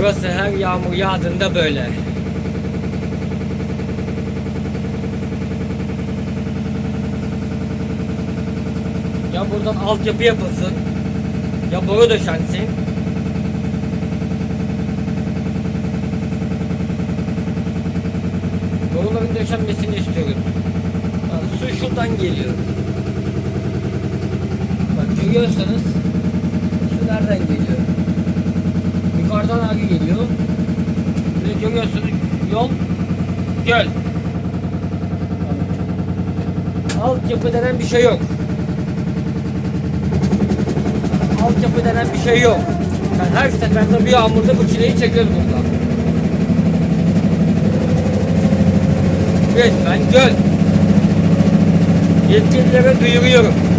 burası her yağmur yağdığında böyle. Ya buradan altyapı yapılsın. Ya boru döşensin. Boruların döşenmesini istiyoruz. Ya su şuradan geliyor. Bak görüyorsanız su nereden geliyor? Yukarıdan akı geliyor. Ve görüyorsunuz yol göl. Altyapı denen bir şey yok. Altyapı denen bir şey yok. Yani her seferinde bir yağmurda bu çileyi çekiyoruz burada. Resmen göl. Yetkililere duyuruyorum.